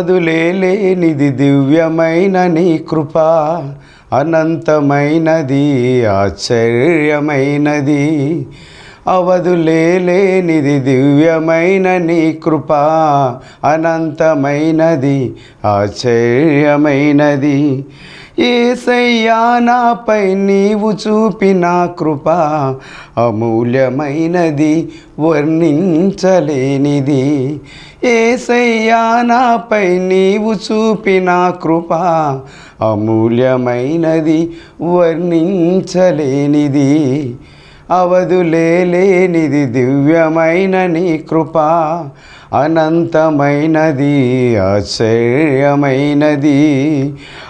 అవధులేనిది దివ్యమైన నీ కృప అనంతమైనది ఆశ్చర్యమైనది. అవధులేనిది దివ్యమైన నీ కృప అనంతమైనది ఆశ్చర్యమైనది. ఏసయ్యా నాపై నీవు చూపిన కృప అమూల్యమైనది వర్ణించలేనిది. ఏసయ్యా నాపై నీవు చూపిన కృప అమూల్యమైనది వర్ణించలేనిది. అవధులేనిది దివ్యమైన నీ కృప అనంతమైనది ఆశ్చర్యమైనది.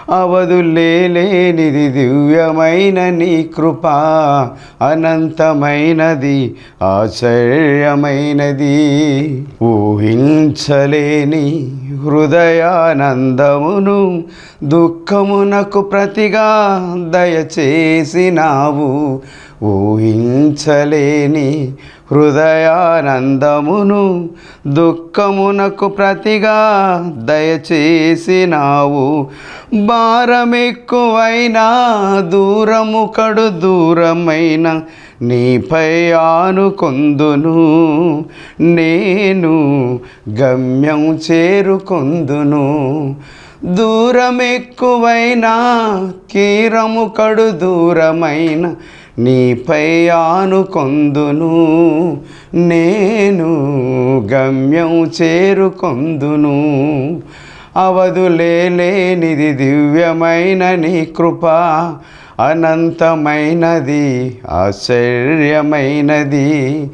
అవధులేనిది దివ్యమైన నీ కృప అనంతమైనది ఆశ్చర్యమైనది. ఊహించలేని హృదయానందమును దుఃఖమునకు ప్రతిగా దయచేసినావు. ఊహించలేని హృదయానందమును దుఃఖమునకు ప్రతిగా దయచేసినావు. భారమెక్కువైనా దూరము కడు దూరమైన నీపై ఆనుకొందును నేను గమ్యం చేరుకొందును. దూరమెక్కువైనా కీరము కడు దూరమైన నీపై ఆనుకొందును నేను గమ్యం చేరుకొందును. అవధులేనిది దివ్యమైన నీ కృప అనంతమైనది ఆశ్చర్యమైనది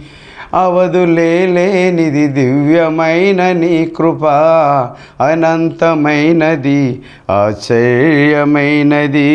అవధులేనిది దివ్యమైన నీ కృప. అనంతమైనది ఆశ్చర్యమైనది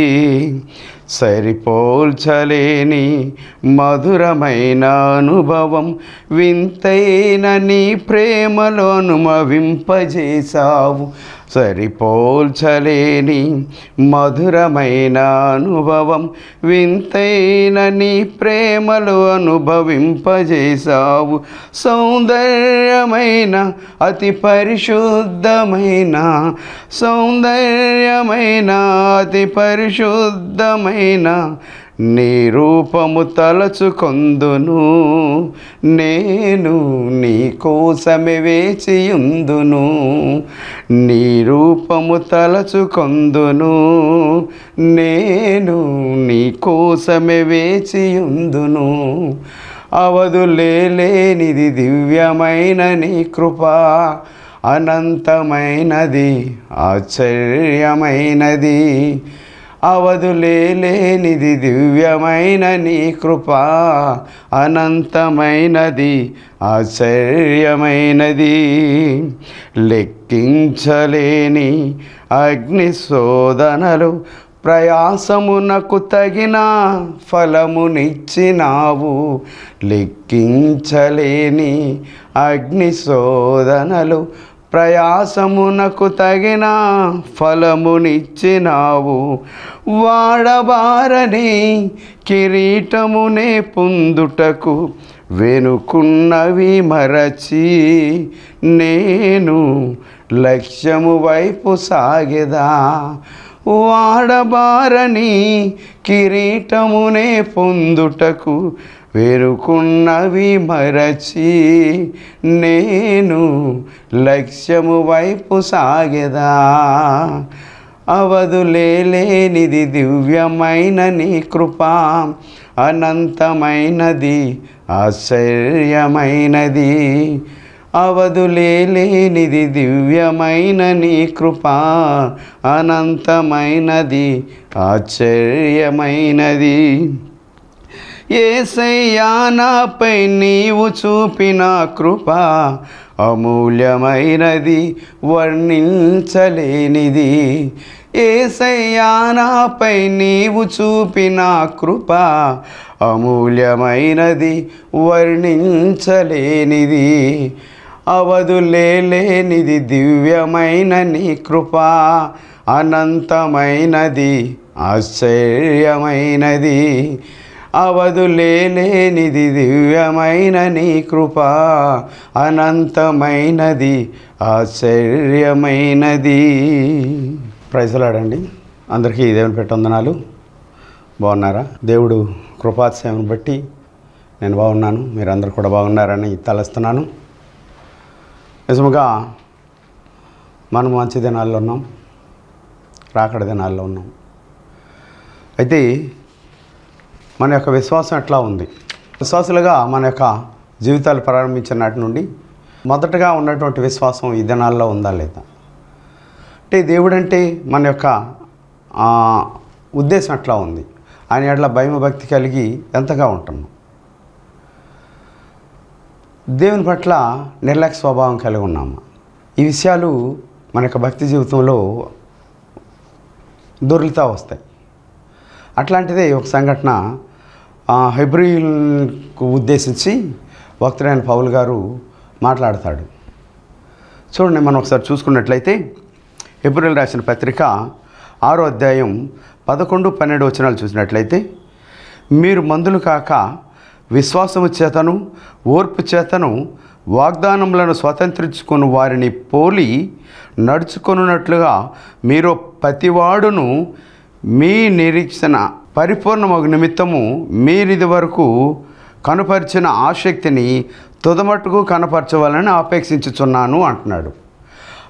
సరిపోల్చలేని మధురమైన అనుభవం. వింతైన నీ ప్రేమలోను మవింపజేశావు. సరిపోల్చలేని మధురమైన అనుభవం వింతైన నీ ప్రేమలు అనుభవింపజేశావు. సౌందర్యమైన అతి పరిశుద్ధమైన సౌందర్యమైన అతి పరిశుద్ధమైన నీ రూపము తలచుకొందును నేను నీ కోసమే వేచియుందును. నీ రూపము తలచుకొందును నేను నీ కోసమే వేచియుందును. అవధులేనిది దివ్యమైన నీ కృప అనంతమైనది ఆశ్చర్యమైనది. అవధులేనిది దివ్యమైన నీ కృప అనంతమైనది ఆశ్చర్యమైనది. లెక్కించలేని అగ్ని శోధనలు ప్రయాసమునకు తగిన ఫలమునిచ్చినావు. లెక్కించలేని అగ్ని శోధనలు ప్రయాసమునకు తగిన ఫలమునిచ్చినావు. వాడబారని కిరీటమునే పొందుటకు వెనుకున్నవి మరచి నేను లక్ష్యము వైపు సాగెదా. వాడబారని కిరీటమునే పొందుటకు పేరుకున్నవి మరచి నేను లక్ష్యము వైపు సాగెదా. అవధులేనిది దివ్యమైన నీ కృప అనంతమైనది ఆశ్చర్యమైనది. అవధులేనిది దివ్యమైన నీ కృప అనంతమైనది ఆశ్చర్యమైనది. ఏసయ్యా నాపై నీవు చూపిన కృప అమూల్యమైనది వర్ణించలేనిది. ఏసయ్యా నాపై నీవు చూపిన కృప అమూల్యమైనది వర్ణించలేనిది. అవధులేనిది దివ్యమైన నీ కృప అనంతమైనది ఆశ్చర్యమైనది. అవధులేనిది దివ్యమైన నీ కృప అనంతమైనది ఆశ్చర్యమైనది. ప్రైజలాడండి అందరికీ దేవుని పెట్టొందనాలు బాగున్నారా? దేవుడు కృపాశ్రయం బట్టి నేను బాగున్నాను. మీరందరూ కూడా బాగున్నారని తలస్తున్నాను. నిజముగా మనం మంచి దినాల్లో ఉన్నాం. రాకడ దినాల్లో ఉన్నాం. అయితే మన యొక్క విశ్వాసం ఎట్లా ఉంది? విశ్వాసులుగా మన యొక్క జీవితాలు ప్రారంభించిన నాటి నుండి మొదటగా ఉన్నటువంటి విశ్వాసం ఈ దినాల్లో ఉందా లేదా? అంటే దేవుడు అంటే మన యొక్క ఉద్దేశం అట్లా ఉంది? ఆయన ఎట్లా భయం భక్తి కలిగి ఎంతగా ఉంటున్నాం? దేవుని పట్ల నిర్లక్ష్య స్వభావం కలిగి ఉన్నాము? ఈ విషయాలు మన యొక్క భక్తి జీవితంలో దొరుకుతూ వస్తాయి. అట్లాంటిదే ఒక సంఘటన ఆ, హెబ్రిల్కు ఉద్దేశించి భక్తుడైన పౌల్ గారు మాట్లాడతాడు. చూడండి మనం ఒకసారి చూసుకున్నట్లయితే ఏప్రిల్ రాసిన పత్రిక ఆరో అధ్యాయం పదకొండు పన్నెండు వచనాలు చూసినట్లయితే మీరు మందులు కాక విశ్వాసము చేతను ఓర్పు చేతను వాగ్దానములను స్వతంత్రించుకుని వారిని పోలి నడుచుకొనున్నట్లుగా మీరు ప్రతివాడును మీ నిరీక్షణ పరిపూర్ణమగు నిమిత్తము మీరిది వరకు కనుపరిచిన ఆసక్తిని తుదమట్టుకు కనపరచవాలని ఆపేక్షించుచున్నాను అంటున్నాడు.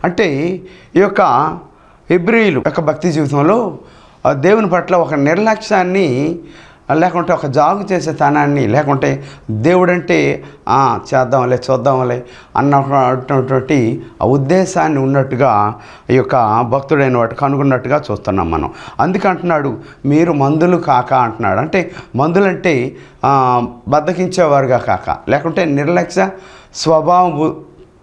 అంటే ఈ యొక్క ఇబ్రియులు యొక్క భక్తి జీవితంలో ఆ దేవుని పట్ల ఒక నిర్లక్ష్యాన్ని లేకుంటే ఒక జాగు చేసే తనాన్ని లేకుంటే దేవుడంటే చేద్దాంలే చూద్దాంలే అన్నటువంటి ఆ ఉద్దేశాన్ని ఉన్నట్టుగా ఈ యొక్క భక్తుడైన వాటి కనుగొన్నట్టుగా చూస్తున్నాం మనం. అందుకే అంటున్నాడు మీరు మందులు కాక అంటున్నాడు. అంటే మందులంటే బద్దకించేవారుగా కాక లేకుంటే నిర్లక్ష్య స్వభావం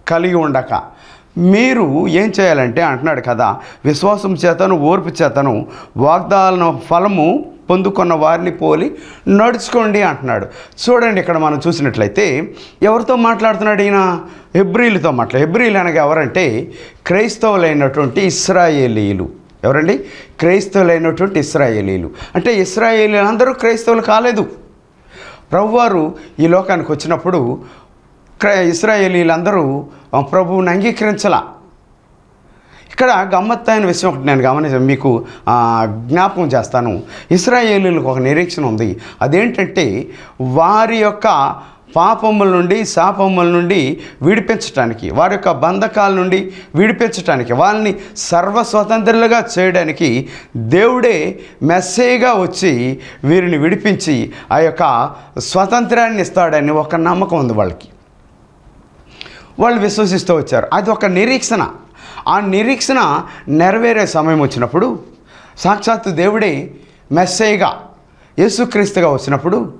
కలిగి ఉండక. మీరు ఏం చేయాలంటే అంటున్నాడు కదా విశ్వాసం చేతను ఓర్పు చేతను వాగ్దాన ఫలము పొందుకున్న వారిని పోలి నడుచుకోండి అంటున్నాడు. చూడండి ఇక్కడ మనం చూసినట్లయితే ఎవరితో మాట్లాడుతున్నాడు ఈయన? హెబ్రిలతో మాట్లాడు హెబ్రిలు అనగా ఎవరంటే క్రైస్తవులైనటువంటి ఇస్రాయేలీలు. ఎవరండి? క్రైస్తవులైనటువంటి ఇస్రాయేలీలు. అంటే ఇస్రాయేలీలు అందరూ క్రైస్తవులు కాలేదు. ప్రభువారు ఈ లోకానికి వచ్చినప్పుడు క్రై ఇస్రాయేలీలందరూ ప్రభువుని అంగీకరించలా. ఇక్కడ గమ్మత్తైన విషయం ఒకటి నేను గమనించాను మీకు జ్ఞాపకం చేస్తాను. ఇస్రాయేలీలకు ఒక నిరీక్షణ ఉంది. అదేంటంటే వారి యొక్క పాపముల నుండి శాపముల నుండి విడిపించటానికి వారి యొక్క బంధకాల నుండి విడిపించటానికి వాళ్ళని సర్వస్వతంత్రులుగా చేయడానికి దేవుడే మెస్సేగా వచ్చి వీరిని విడిపించి ఆ యొక్క స్వతంత్రాన్ని ఇస్తాడని ఒక నమ్మకం ఉంది వాళ్ళకి. వాళ్ళు విశ్వసిస్తూ వచ్చారు. అది ఒక నిరీక్షణ. ఆ నిరీక్షణ నెరవేరే సమయం వచ్చినప్పుడు సాక్షాత్తు దేవుడే మెస్సేగా యేసుక్రీస్తుగా వచ్చినప్పుడు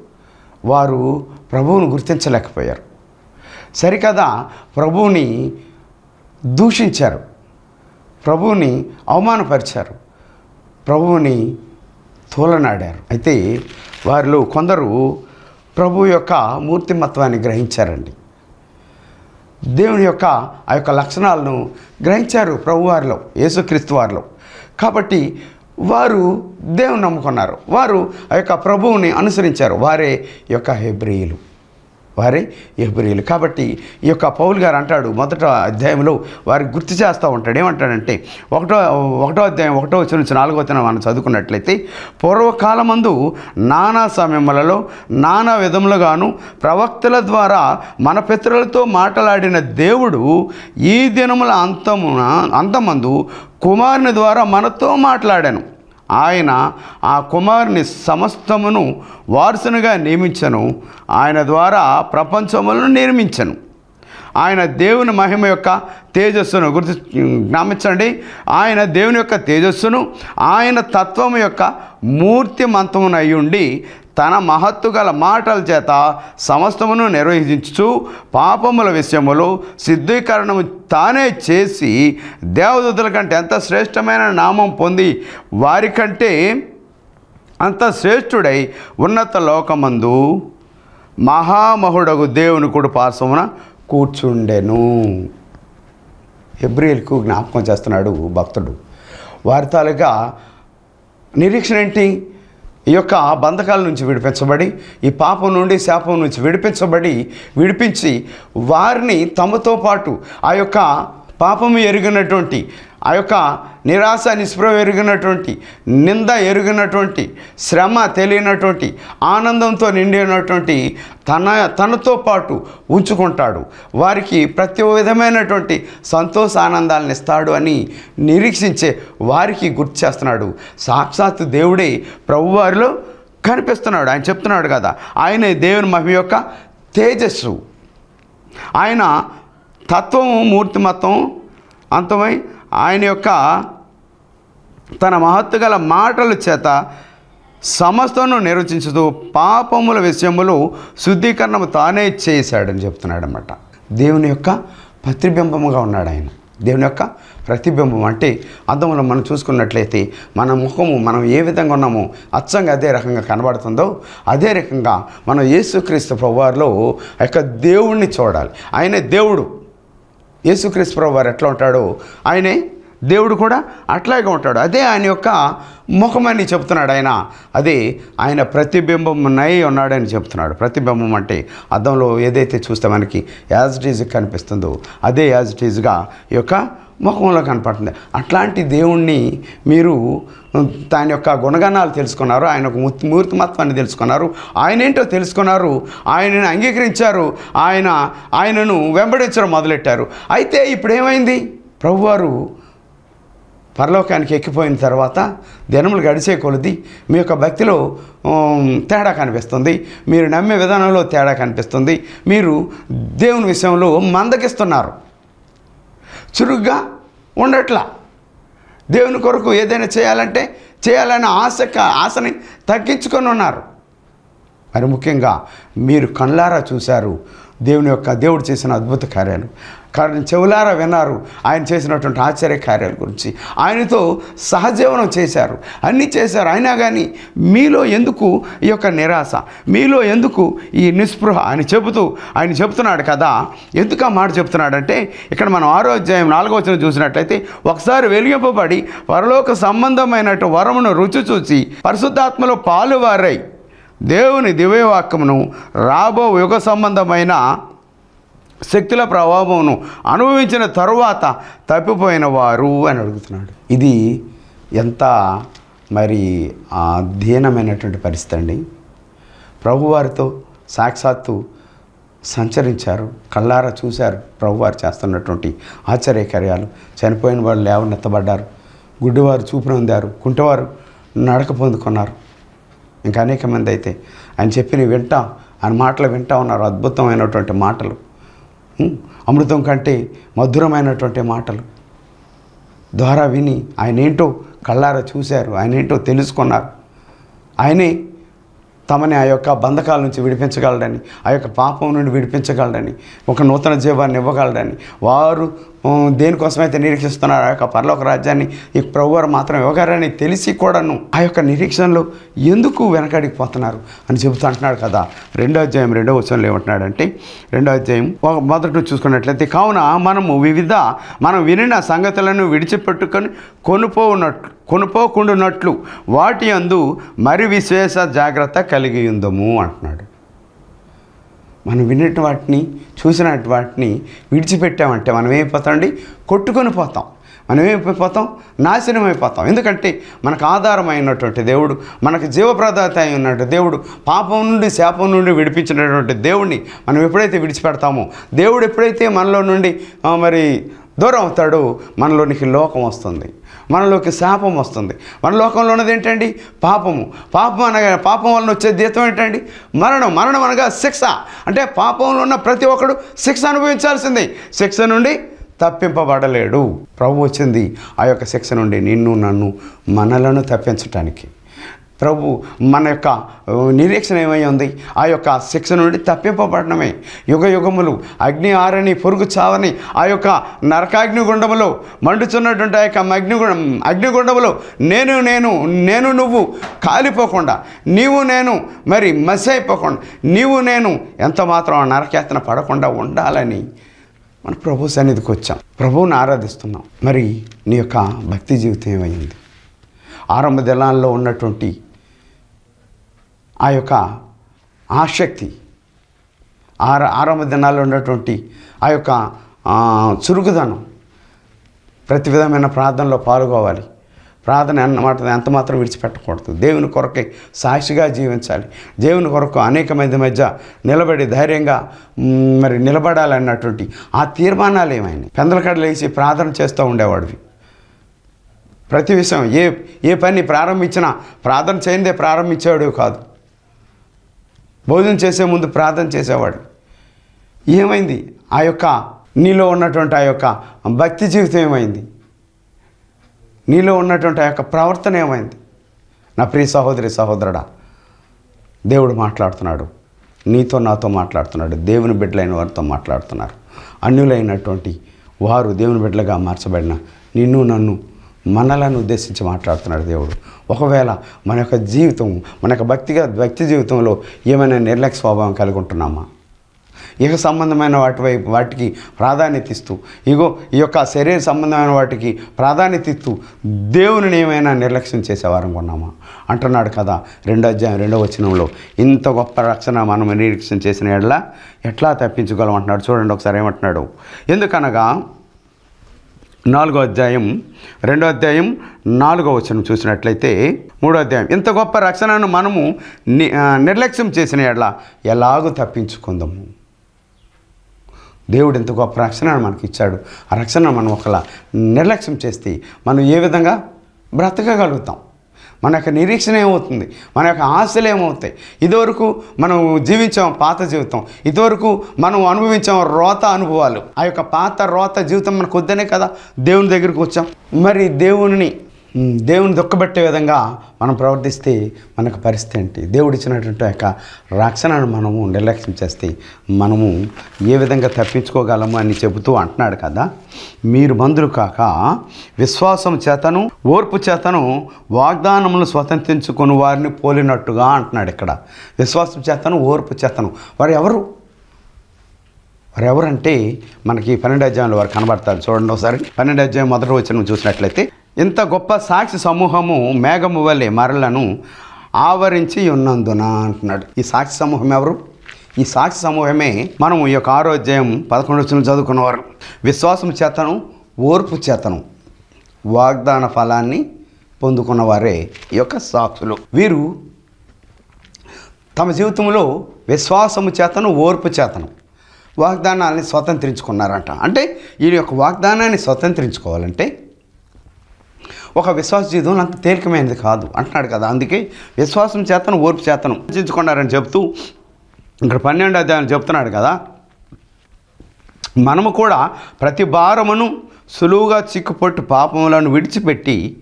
వారు ప్రభువును గుర్తించలేకపోయారు. సరికదా ప్రభువుని దూషించారు. ప్రభువుని అవమానపరిచారు. ప్రభువుని తోలనాడారు. అయితే వారిలో కొందరు ప్రభు యొక్క మూర్తిమత్వాన్ని గ్రహించారండి. దేవుని యొక్క ఆ యొక్క లక్షణాలను గ్రహించారు ప్రభువారిలో యేసుక్రీస్తు వారిలో. కాబట్టి వారు దేవుని నమ్ముకున్నారు. వారు ఆ యొక్క ప్రభువుని అనుసరించారు. వారే యొక్క హెబ్రియులు. వారే హెబ్రియులు కాబట్టి ఈ యొక్క పౌల్ గారు అంటాడు మొదట అధ్యాయంలో వారి గుర్తు చేస్తూ ఉంటాడు. ఏమంటాడంటే ఒకటో ఒకటో అధ్యాయం ఒకటో వచ్చిన నుంచి నాలుగో వచ్చిన మనం చదువుకున్నట్లయితే పూర్వకాలమందు నానా సమయములలో నానా విధములుగాను ప్రవక్తల ద్వారా మన పితరులతో మాట్లాడిన దేవుడు ఈ దినముల అంతమున అంతమందు కుమారుని ద్వారా మనతో మాట్లాడాను. ఆయన ఆ కుమారుని సమస్తమును వారసునిగా నియమించను. ఆయన ద్వారా ప్రపంచములను నిర్మించను. ఆయన దేవుని మహిమ యొక్క తేజస్సును గుర్తు జ్ఞాపించండి. ఆయన దేవుని యొక్క తేజస్సును ఆయన తత్వము యొక్క మూర్తిమంతమునై ఉండి తన మహత్తు గల మాటల చేత సమస్తమును నిర్వహించు పాపముల విషయములు సిద్ధీకరణము తానే చేసి దేవదూతల కంటే ఎంత శ్రేష్టమైన నామం పొంది వారికంటే అంత శ్రేష్ఠుడై ఉన్నత లోకమందు మహామహుడగు దేవుని కుడి పార్శ్వమున కూర్చుండెను. ఎబ్రియల్కు జ్ఞాపకం చేస్తున్నాడు భక్తుడు. వారి తాలూకా నిరీక్షణ ఏంటి? ఈ యొక్క బంధకాల నుంచి విడిపించబడి ఈ పాపం నుండి శాపం నుంచి విడిపించబడి విడిపించి వారిని తమతో పాటు ఆ యొక్క పాపము ఎరిగినటువంటి ఆ యొక్క నిరాశ నిస్పృహ ఎరిగినటువంటి నింద ఎరిగినటువంటి శ్రమ తెలియనటువంటి ఆనందంతో నిండినటువంటి తన తనతో పాటు ఉంచుకుంటాడు. వారికి ప్రతి విధమైనటువంటి సంతోష ఆనందాలను ఇస్తాడు అని నిరీక్షించే వారికి గుర్తు చేస్తున్నాడు. సాక్షాత్ దేవుడే ప్రభువారిలో కనిపిస్తున్నాడు. ఆయన చెప్తున్నాడు కదా ఆయనే దేవుని మహిమ యొక్క తేజస్సు. ఆయన తత్వము మూర్తిమత్వం అంతమై ఆయన యొక్క తన మహత్తు గల మాటల చేత సమస్తను నిర్వచించుతూ పాపముల విషయములు శుద్ధీకరణము తానే చేశాడని చెప్తున్నాడు అనమాట దేవుని యొక్క ప్రతిబింబముగా ఉన్నాడు ఆయన. దేవుని యొక్క ప్రతిబింబం అంటే అద్దంలో మనం చూసుకున్నట్లయితే మన ముఖము మనం ఏ విధంగా ఉన్నామో అచ్చంగా అదే రకంగా కనబడుతుందో అదే రకంగా మనం యేసుక్రీస్తు ప్రభువారిలో ఆ యొక్క దేవుణ్ణి చూడాలి. ఆయనే దేవుడు. యేసుక్రీస్తు ప్రభు వారు ఎట్లా ఉంటాడో ఆయనే దేవుడు కూడా అట్లాగే ఉంటాడు. అదే ఆయన యొక్క ముఖమని చెప్తున్నాడు ఆయన. అదే ఆయన ప్రతిబింబం నై ఉన్నాడని చెప్తున్నాడు. ప్రతిబింబం అంటే అద్దంలో ఏదైతే చూస్తే మనకి యాజ్ ఇట్ ఈజ్ కనిపిస్తుందో అదే యాజ్ ఇట్ ఈజ్గా ఈ యొక్క ముఖంలో కనపడుతుంది. అట్లాంటి దేవుణ్ణి మీరు దాని యొక్క గుణగణాలు తెలుసుకున్నారు ఆయన ఒక మూర్తిమత్వాన్ని తెలుసుకున్నారు ఆయన ఏంటో తెలుసుకున్నారు ఆయనను అంగీకరించారు ఆయన ఆయనను వెంబడించడం మొదలెట్టారు. అయితే ఇప్పుడు ఏమైంది ప్రభువారు పరలోకానికి ఎక్కిపోయిన తర్వాత దినములు గడిచే కొలది మీ యొక్క భక్తిలో తేడా కనిపిస్తుంది. మీరు నమ్మే విధానంలో తేడా కనిపిస్తుంది. మీరు దేవుని విషయంలో మందకిస్తున్నారు. చురుగ్గా ఉండట్లా. దేవుని కొరకు ఏదైనా చేయాలంటే చేయాలనే ఆశ ఆశని తగ్గించుకొని ఉన్నారు. మరి ముఖ్యంగా మీరు కళ్ళారా చూశారు దేవుని యొక్క దేవుడు చేసిన అద్భుత కార్యాలు. కారణం చెవులారా విన్నారు. ఆయన చేసినటువంటి ఆశ్చర్య కార్యాల గురించి. ఆయనతో సహజీవనం చేశారు. అన్నీ చేశారు. అయినా కానీ మీలో ఎందుకు ఈ యొక్క నిరాశ? మీలో ఎందుకు ఈ నిస్పృహ? అని చెబుతూ ఆయన చెబుతున్నాడు కదా. ఎందుకు ఆ మాట చెబుతున్నాడంటే ఇక్కడ మనం ఆరో అధ్యాయం నాలుగో వచ్చిన చూసినట్లయితే ఒకసారి వెలిగింపబడి పరలోక సంబంధమైనటు వరమును రుచి చూసి పరిశుద్ధాత్మలో పాలువారై దేవుని దివ్యవాక్యమును రాబో యుగ సంబంధమైన శక్తుల ప్రభావమును అనుభవించిన తరువాత తప్పిపోయిన వారు అని అడుగుతున్నాడు. ఇది ఎంత మరి అధీనమైనటువంటి పరిస్థితి అండి. ప్రభువారితో సాక్షాత్తు సంచరించారు కళ్ళారా చూశారు ప్రభువారు చేస్తున్నటువంటి ఆశ్చర్యకార్యాలు. చనిపోయిన వాళ్ళు లేవనెత్తబడ్డారు గుడ్డివారు చూపును పొందారు కుంటవారు నడక పొందుకున్నారు. ఇంకా అనేక మంది అయితే ఆయన చెప్పిన వింటా ఆయన మాటలు వింటా ఉన్నారు అద్భుతమైనటువంటి మాటలు. అమృతం కంటే మధురమైనటువంటి మాటలు. ద్వారా విని ఆయన ఏంటో కళ్ళారా చూశారు ఆయన ఏంటో తెలుసుకున్నారు. ఆయనే తమని ఆ యొక్క బంధకాల నుంచి విడిపించగలడని ఆ యొక్క పాపం నుండి విడిపించగలడని ఒక నూతన జీవాన్ని ఇవ్వగలడని వారు దేనికోసమైతే నిరీక్షిస్తున్నారు ఆ యొక్క పరలోక రాజ్యాన్ని ఈ ప్రభువారు మాత్రం ఇవ్వగారని తెలిసి కూడాను ఆ యొక్క నిరీక్షణలో ఎందుకు వెనకడికి పోతున్నారు అని చెబుతూ అంటున్నాడు కదా. రెండో అధ్యాయం రెండో వచనంలో ఏమంటున్నాడంటే రెండో అధ్యాయం ఒక మొదట చూసుకున్నట్లయితే కావున మనము వివిధ మనం వినిన సంగతులను విడిచిపెట్టుకొని కొనుపోనట్లు కొనుపోకుండానట్లు వాటి అందు మరి విశేష జాగ్రత్త కలిగి ఉందము అంటున్నాడు. మనం విన్నట్టు వాటిని చూసినట్టు వాటిని విడిచిపెట్టామంటే మనం ఏమైపోతామండి కొట్టుకొని పోతాం. మనం ఏమైపోతాం? నాశనం అయిపోతాం. ఎందుకంటే మనకు ఆధారమైనటువంటి దేవుడు మనకు జీవప్రదాత అయి దేవుడు పాపం నుండి శాపం నుండి విడిపించినటువంటి దేవుడిని మనం ఎప్పుడైతే విడిచిపెడతామో దేవుడు ఎప్పుడైతే మనలో నుండి మరి దూరం అవుతాడో మనలోనికి లోకం వస్తుంది. మనలోకి శాపం వస్తుంది. మన లోకంలో ఉన్నది ఏంటండి? పాపము. పాపం అనగా పాపం వలన వచ్చే దీతం ఏంటండి? మరణం. మరణం అనగా శిక్ష. అంటే పాపంలో ఉన్న ప్రతి ఒక్కడు శిక్ష అనుభవించాల్సిందే. శిక్ష నుండి తప్పింపబడలేడు. ప్రభు వచ్చింది ఆ యొక్క శిక్ష నుండి నిన్ను నన్ను మనలను తప్పించటానికి. ప్రభు మన యొక్క నిరీక్షణ ఏమై ఉంది? ఆ యొక్క శిక్ష నుండి తప్పింపబడమే యుగ యుగములు అగ్ని ఆరని పొరుగు చావని ఆ యొక్క నరకాగ్నిగుండములో మండుచున్నటువంటి ఆ యొక్క అగ్నిగుండ అగ్నిగుండములో నేను నేను నేను నువ్వు కాలిపోకుండా నీవు నేను మరి మసి అయిపోకుండా నీవు నేను ఎంత మాత్రం ఆ నరకేతన పడకుండా ఉండాలని మన ప్రభు సన్నిధికి వచ్చాం. ప్రభువుని ఆరాధిస్తున్నాం. మరి నీ యొక్క భక్తి జీవితం ఏమైంది? ఆరంభ దళాల్లో ఉన్నటువంటి ఆ యొక్క ఆసక్తి ఆర ఆరంభ దినాల్లో ఉన్నటువంటి ఆ యొక్క చురుకుదనం ప్రతి విధమైన ప్రార్థనలో పాల్గొవాలి. ప్రార్థన అన్నమాట ఎంత మాత్రం విడిచిపెట్టకూడదు. దేవుని కొరకై సాక్షిగా జీవించాలి. దేవుని కొరకు అనేక మంది మధ్య నిలబడి ధైర్యంగా మరి నిలబడాలన్నటువంటి ఆ తీర్మానాలు ఏమైనాయి పెందలకడ లేచి ప్రార్థన చేస్తూ ఉండేవాడివి. ప్రతి విషయం ఏ ఏ పని ప్రారంభించినా ప్రార్థన చేయందే ప్రారంభించేవాడు కాదు. భోజనం చేసే ముందు ప్రార్థన చేసేవాడు. ఏమైంది? ఆ యొక్క నీలో ఉన్నటువంటి ఆ యొక్క భక్తి జీవితం ఏమైంది? నీలో ఉన్నటువంటి ఆ యొక్క ప్రవర్తన ఏమైంది? నా ప్రియ సహోదరి సహోదరుడా దేవుడు మాట్లాడుతున్నాడు. నీతో నాతో మాట్లాడుతున్నాడు. దేవుని బిడ్డలైన వారితో మాట్లాడుతున్నారు. అన్యులైనటువంటి వారు దేవుని బిడ్డలుగా మార్చబడిన నిన్ను నన్ను మనలను ఉద్దేశించి మాట్లాడుతున్నాడు దేవుడు. ఒకవేళ మన యొక్క జీవితం మన యొక్క భక్తిగా భక్తి జీవితంలో ఏమైనా నిర్లక్ష్య స్వభావం కలిగి ఉంటున్నామా? ఇక సంబంధమైన వాటి వైపు వాటికి ప్రాధాన్యత ఇస్తూ ఇగో ఈ యొక్క శరీర సంబంధమైన వాటికి ప్రాధాన్యత ఇస్తూ దేవుని ఏమైనా నిర్లక్ష్యం చేసేవారం కొన్నామా అంటున్నాడు కదా రెండో అధ్యాయం రెండో వచనంలో. ఇంత గొప్ప రక్షణ మనం నిరీక్షణ చేసిన ఎడల ఎట్లా తప్పించుకోగలం అంటున్నాడు చూడండి ఒకసారి ఏమంటున్నాడు. ఎందుకనగా నాలుగో అధ్యాయం రెండో అధ్యాయం నాలుగో వచనం చూసినట్లయితే మూడో అధ్యాయం ఇంత గొప్ప రక్షణను మనము ని- నిర్లక్ష్యం చేసిన ఎడల ఎలాగూ తప్పించుకుందాము? దేవుడు ఇంత గొప్ప రక్షణను మనకి ఇచ్చాడు. ఆ రక్షణ మనం ఒకలా నిర్లక్ష్యం చేస్తే మనం ఏ విధంగా బ్రతకగలుగుతాం? మన యొక్క నిరీక్షణ ఏమవుతుంది? మన యొక్క ఆశలు ఏమవుతాయి? ఇదివరకు మనం జీవించాం పాత జీవితం. ఇదివరకు మనం అనుభవించాం రోత అనుభవాలు. ఆ యొక్క పాత రోత జీవితం మన కొద్దనే కదా? దేవుని దగ్గరికి వచ్చాం. మరి దేవుని దేవుని దుఃఖపెట్టే విధంగా మనం ప్రవర్తిస్తే మనకు పరిస్థితి ఏంటి? దేవుడు ఇచ్చినటువంటి యొక్క రక్షణను మనము నిర్లక్ష్యం చేస్తే మనము ఏ విధంగా తప్పించుకోగలము అని చెబుతూ అంటున్నాడు కదా. మీరు మందులు కాక విశ్వాసం చేతను ఓర్పు చేతను వాగ్దానములు స్వతంత్రించుకుని వారిని పోలినట్టుగా అంటున్నాడు ఇక్కడ. విశ్వాసం చేతను ఓర్పు చేతను. వారు ఎవరు? వారు ఎవరంటే మనకి పన్నెండు అధ్యాయంలో వారు కనబడతారు. చూడండి ఒకసారి. పన్నెండు అధ్యాయం మొదటి వచ్చిన చూసినట్లయితే ఇంత గొప్ప సాక్షి సమూహము మేఘము వలె మరలను ఆవరించి ఉన్నందున అంటున్నాడు. ఈ సాక్షి సమూహం ఎవరు? ఈ సాక్షి సమూహమే మనం ఈ యొక్క ఆరోగ్యం పదకొండు వచ్చిన చదువుకున్నవారు. విశ్వాసం చేతను ఓర్పు చేతను వాగ్దాన ఫలాన్ని పొందుకున్న వారే ఈ యొక్క సాక్షులు. వీరు తమ జీవితంలో విశ్వాసము చేతను ఓర్పు చేతను వాగ్దానాన్ని స్వతంత్రించుకున్నారంట. అంటే ఈ యొక్క వాగ్దానాన్ని స్వతంత్రించుకోవాలంటే ఒక విశ్వాస జీవితం అంత తేలికమైనది కాదు అంటున్నాడు కదా. అందుకే విశ్వాసం చేతను ఓర్పు చేతను రచించుకున్నారని చెప్తూ ఇక్కడ పన్నెండు అధ్యాయులు చెప్తున్నాడు కదా. మనము కూడా ప్రతి భారమును సులువుగా చిక్కుపొట్టి పాపములను విడిచిపెట్టి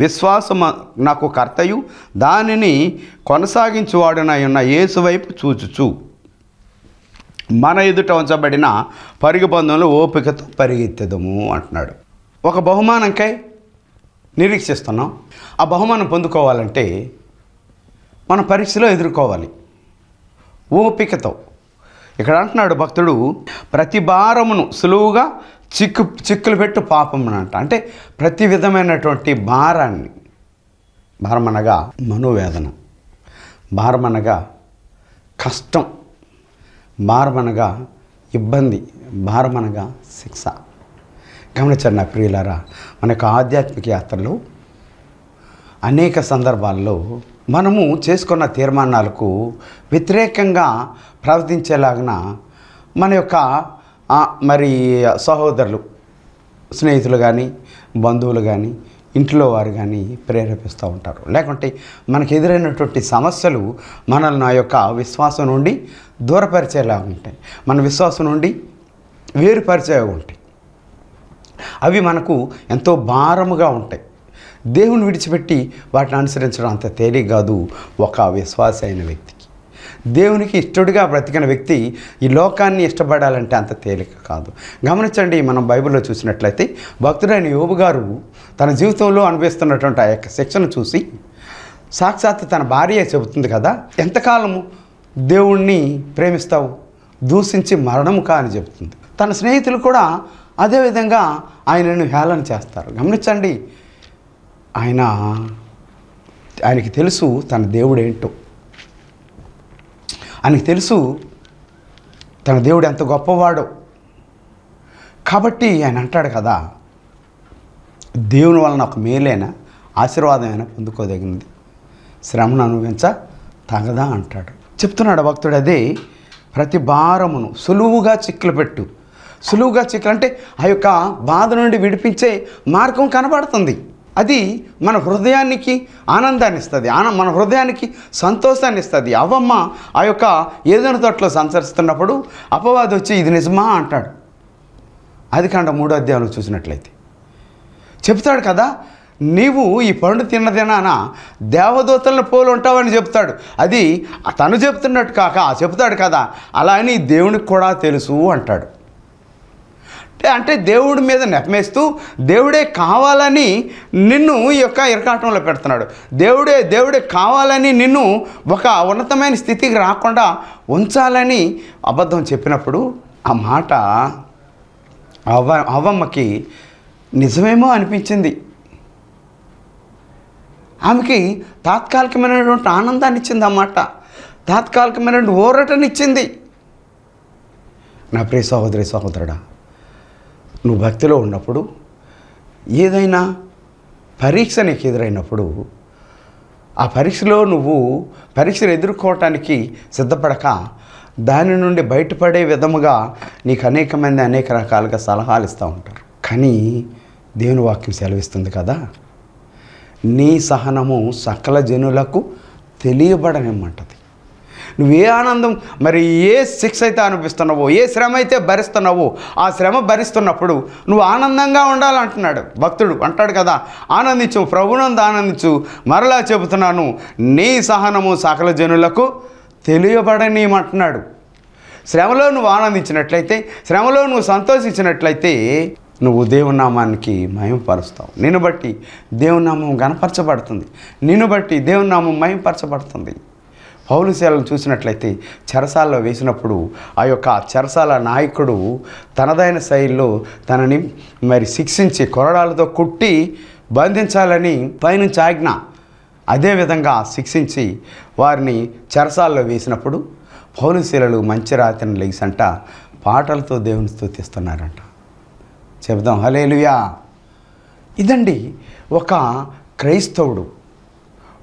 విశ్వాసం నాకు కర్తయు దానిని కొనసాగించువాడునై ఉన్న యేసు వైపు చూచుచు. మన ఎదుట ఉంచబడిన పరుగు పందంలో ఓపికతో పరిగెత్తదము అంటున్నాడు. ఒక బహుమానంకై నిరీక్షిస్తున్నాం. ఆ బహుమానం పొందుకోవాలంటే మన పరీక్షలో ఎదుర్కోవాలి. ఓపికతో ఇక్కడ అంటున్నాడు భక్తుడు ప్రతి భారమును సులువుగా చిక్కు చిక్కులు పెట్టు పాపమునంట. అంటే ప్రతి విధమైనటువంటి భారాన్ని. భారమనగా మనోవేదన. భారమనగా కష్టం. భారమనగా ఇబ్బంది. భారమనగా శిక్ష. గమనించారు నా ప్రియులారా మన యొక్క ఆధ్యాత్మిక యాత్రలో అనేక సందర్భాల్లో మనము చేసుకున్న తీర్మానాలకు వ్యతిరేకంగా ప్రవర్తించేలాగిన మన యొక్క మరి సహోదరులు స్నేహితులు కానీ బంధువులు కానీ ఇంట్లో వారు కానీ ప్రేరేపిస్తూ ఉంటారు. లేకుంటే మనకు ఎదురైనటువంటి సమస్యలు మనల్ని నా యొక్క విశ్వాసం నుండి దూరపరిచేలాగా ఉంటాయి మన విశ్వాసం నుండి వేరుపరిచేవి ఉంటాయి. అవి మనకు ఎంతో భారముగా ఉంటాయి. దేవుని విడిచిపెట్టి వాటిని అనుసరించడం అంత తేలిక కాదు ఒక విశ్వాస అయిన వ్యక్తికి. దేవునికి ఇష్టడుగా బ్రతికిన వ్యక్తి ఈ లోకాన్ని ఇష్టపడాలంటే అంత తేలిక కాదు. గమనించండి మనం బైబిల్లో చూసినట్లయితే భక్తుడైన యోబు గారు తన జీవితంలో అనుభవిస్తున్నటువంటి ఆ యొక్క శిక్షను చూసి సాక్షాత్ తన భార్య చెబుతుంది కదా ఎంతకాలము దేవుణ్ణి ప్రేమిస్తావు? దూషించి మరణము కా? అని చెబుతుంది. తన స్నేహితులు కూడా అదేవిధంగా ఆయనను హేళన చేస్తారు. గమనించండి ఆయన ఆయనకి తెలుసు తన దేవుడేంటో ఆయనకి తెలుసు తన దేవుడు ఎంత గొప్పవాడో. కాబట్టి ఆయన అంటాడు కదా దేవుని వలన ఒక మేలైన ఆశీర్వాదమైనా పొందుకోదగినది. శ్రమను అనుభవించ తగదా అంటాడు. చెప్తున్నాడు భక్తుడు అదే ప్రతి భారమును సులువుగా చిక్కులు పెట్టు. సులువుగా చిక్కులు అంటే ఆ యొక్క బాధ నుండి విడిపించే మార్గం కనబడుతుంది. అది మన హృదయానికి ఆనందాన్ని ఇస్తుంది. ఆన మన హృదయానికి సంతోషాన్ని ఇస్తుంది. అవమ్మ ఆ యొక్క ఏదైనా తోటలో సంచరిస్తున్నప్పుడు అపవాది వచ్చి ఇది నిజమా అంటాడు. అది కాండ మూడో అధ్యాయంలో చూసినట్లయితే. చెప్తాడు కదా నీవు ఈ పండు తిన్నదేనా దేవదూతలను పోలు ఉంటావని చెప్తాడు. అది తను చెప్తున్నట్టు కాక చెప్తాడు కదా అలా అని దేవునికి కూడా తెలుసు అంటాడు. అంటే- దేవుడి మీద నెపమేస్తూ దేవుడే కావాలని నిన్ను ఈ యొక్క ఇరకాటంలో పెడుతున్నాడు. దేవుడే దేవుడే కావాలని నిన్ను ఒక ఉన్నతమైన స్థితికి రాకుండా ఉంచాలని అబద్ధం చెప్పినప్పుడు ఆ మాట అవ్వ అవ్వమ్మకి నిజమేమో అనిపించింది. ఆమెకి తాత్కాలికమైనటువంటి ఆనందాన్ని ఇచ్చింది అన్నమాట తాత్కాలికమైనటువంటి ఊరటనిచ్చింది. నా ప్రియ సహోదరి సహోదరుడా నువ్వు భక్తిలో ఉన్నప్పుడు ఏదైనా పరీక్ష నీకు ఎదురైనప్పుడు ఆ పరీక్షలో నువ్వు పరీక్షను ఎదుర్కోవటానికి సిద్ధపడక దాని నుండి బయటపడే విధముగా నీకు అనేక మంది అనేక రకాలుగా సలహాలు ఇస్తూ ఉంటారు. కానీ దేవుని వాక్యం సెలవిస్తుంది కదా నీ సహనము సకల జనులకు తెలియబడనిమ్మంటది. నువ్వు ఏ ఆనందం మరి ఏ శిక్ష అయితే అనిపిస్తున్నావో ఏ శ్రమ అయితే భరిస్తున్నావో ఆ శ్రమ భరిస్తున్నప్పుడు నువ్వు ఆనందంగా ఉండాలంటున్నాడు భక్తుడు. అంటాడు కదా ఆనందించు ప్రభునందు ఆనందించు. మరలా చెబుతున్నాను నీ సహనము సకల జనులకు తెలియబడనీయమంటున్నాడు. శ్రమలో నువ్వు ఆనందించినట్లయితే శ్రమలో నువ్వు సంతోషించినట్లయితే నువ్వు దేవునామానికి నామానికి నిన్ను బట్టి దేవునామం గనపరచబడుతుంది నిన్ను బట్టి దేవునామం మయంపరచబడుతుంది పౌలుశాలను చూసినట్లయితే చెరసాలలో వేసినప్పుడు ఆ యొక్క చెరసాల నాయకుడు తనదైన శైలిలో తనని మరి శిక్షించి కొరడాలతో కుట్టి బంధించాలని పైనుంచి ఆజ్ఞ. అదేవిధంగా శిక్షించి వారిని చెరసాల్లో వేసినప్పుడు పౌలుశీలలు మంచి రాత్రిని లేసంట పాటలతో దేవుని స్థుతిస్తున్నారంట చెబుదాం హలేలుయా ఇదండి ఒక క్రైస్తవుడు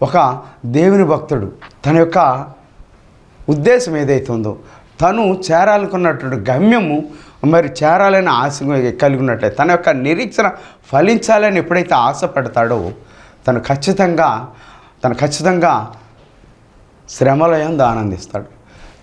ఒక దేవుని భక్తుడు. తన యొక్క ఉద్దేశం ఏదైతే ఉందో తను చేరాలనుకున్నటువంటి గమ్యము మరి చేరాలని ఆశ కలిగి ఉన్నట్లయితే తన యొక్క నిరీక్షణ ఫలించాలని ఎప్పుడైతే ఆశపడతాడో తను ఖచ్చితంగా తను ఖచ్చితంగా శ్రమలయందు ఆనందిస్తాడు.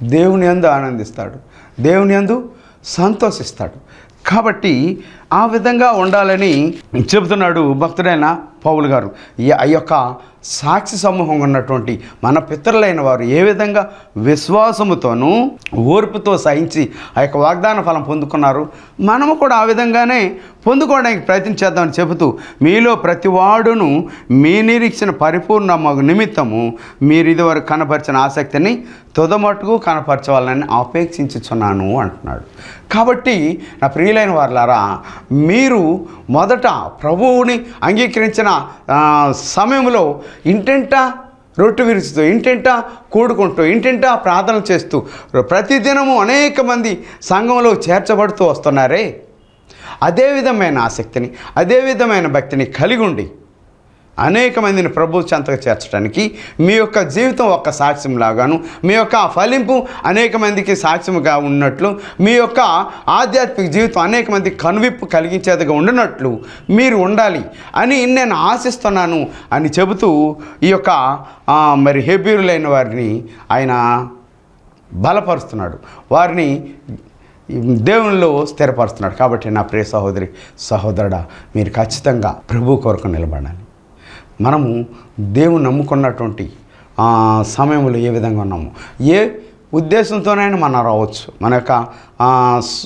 దేవుని ఎందు ఆనందిస్తాడు. దేవుని యందు సంతోషిస్తాడు. కాబట్టి ఆ విధంగా ఉండాలని చెబుతున్నాడు భక్తుడైన పౌలు గారు. ఈ- ఆ యొక్క సాక్షి సమూహం ఉన్నటువంటి మన పితరులైన వారు ఏ విధంగా విశ్వాసముతోనూ ఓర్పుతో సహించి ఆ యొక్క వాగ్దాన ఫలం పొందుకున్నారు? మనము కూడా ఆ విధంగానే పొందుకోవడానికి ప్రయత్నం చేద్దామని చెబుతూ మీలో ప్రతి వాడును మీ నిరీక్షణ పరిపూర్ణ నిమిత్తము మీరు ఇదివరకు కనపరిచిన ఆసక్తిని తుదమట్టుకు కనపరచవాలని ఆపేక్షించుచున్నాను అంటున్నాడు. కాబట్టి నా ప్రియులైన వారులారా మీరు మొదట ప్రభువుని అంగీకరించిన సమయంలో ఇంటింటా రొట్టె విరుస్తూ ఇంటింటా కూడుకుంటూ ఇంటింటా ప్రార్థన చేస్తూ ప్రతిదినము అనేక మంది సంఘంలో చేర్చబడుతూ వస్తున్నారే? అదే విధమైన ఆసక్తిని అదే విధమైన భక్తిని కలిగి ఉండి అనేక మందిని ప్రభు చెంతగా చేర్చడానికి మీ యొక్క జీవితం ఒక సాక్ష్యంలాగాను మీ యొక్క ఫలింపు అనేక మందికి సాక్ష్యముగా ఉన్నట్లు మీ యొక్క ఆధ్యాత్మిక జీవితం అనేక మందికి కనువిప్పు కలిగించేదిగా ఉండినట్లు మీరు ఉండాలి అని నేను ఆశిస్తున్నాను అని చెబుతూ ఈ యొక్క మరి హెబ్యూరులైన వారిని ఆయన బలపరుస్తున్నాడు. వారిని దేవునిలో స్థిరపరుస్తున్నాడు. కాబట్టి నా ప్రియ సహోదరి సహోదరుడా మీరు ఖచ్చితంగా ప్రభు కొరకు నిలబడాలి. మనము దేవుని నమ్ముకున్నటువంటి సమయంలో ఏ విధంగా ఉన్నాము? ఏ ఉద్దేశంతోనైనా మనం రావచ్చు. మన యొక్క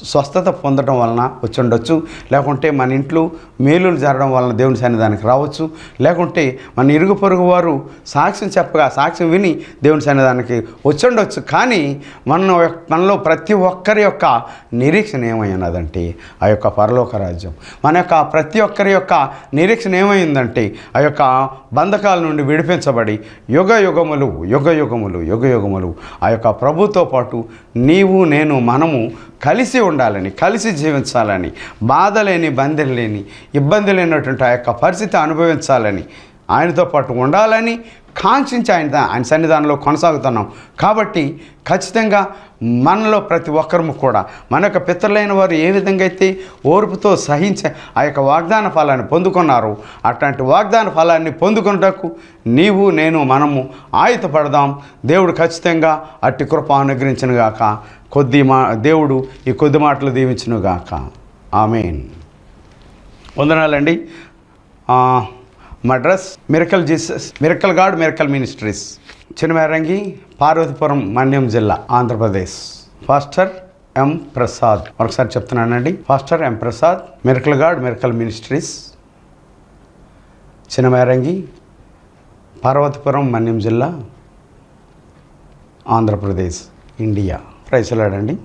స్వస్థత పొందడం వలన వచ్చి ఉండొచ్చు. లేకుంటే మన ఇంట్లో మేలులు జరగడం వలన దేవుని సన్నిధానికి రావచ్చు. లేకుంటే మన ఇరుగు పొరుగు వారు సాక్ష్యం చెప్పగా సాక్ష్యం విని దేవుని సన్నిధానికి వచ్చి ఉండొచ్చు. కానీ మన యొక్క- మనలో ప్రతి ఒక్కరి యొక్క నిరీక్షణ ఏమై ఉన్నదంటే ఆ యొక్క పరలోక రాజ్యం. మన యొక్క ప్రతి ఒక్కరి యొక్క నిరీక్షణ ఏమైందంటే ఆ యొక్క బంధకాల నుండి విడిపించబడి యుగ యుగములు యుగ యుగములు యుగ యుగములు ఆ యొక్క ప్రభుతో పాటు నీవు నేను మనము కలిసి ఉండాలని కలిసి జీవించాలని బాధ లేని బంధం లేని ఇబ్బంది లేనటువంటి ఆ యొక్క పరిస్థితి అనుభవించాలని ఆయనతో పాటు ఉండాలని కాంక్షించి ఆయన ఆయన సన్నిధానంలో కొనసాగుతున్నాం. కాబట్టి ఖచ్చితంగా మనలో ప్రతి ఒక్కరము కూడా మన యొక్క పితరులైన వారు ఏ విధంగా అయితే ఓర్పుతో సహించే ఆ యొక్క వాగ్దాన ఫలాన్ని పొందుకున్నారు అట్లాంటి వాగ్దాన ఫలాన్ని పొందుకున్నటకు నీవు నేను మనము ఆయుధపడదాం. దేవుడు ఖచ్చితంగా అట్టి కృప అనుగ్రహించినగాక కొద్ది మా దేవుడు ఈ కొద్ది మాటలు దీవించినగాక ఆమెన్. వందనాలండి. మడ్రస్ miracle Jesus miracle God miracle ministries. Chinnamerangi Parvathipuram Manyam జిల్లా ఆంధ్రప్రదేశ్. Pastor M Prasad. మరొకసారి చెప్తున్నానండి. Pastor M Prasad miracle God miracle ministries. Chinnamerangi Parvathipuram Manyam జిల్లా ఆంధ్రప్రదేశ్ ఇండియా. ప్రైసలాడండి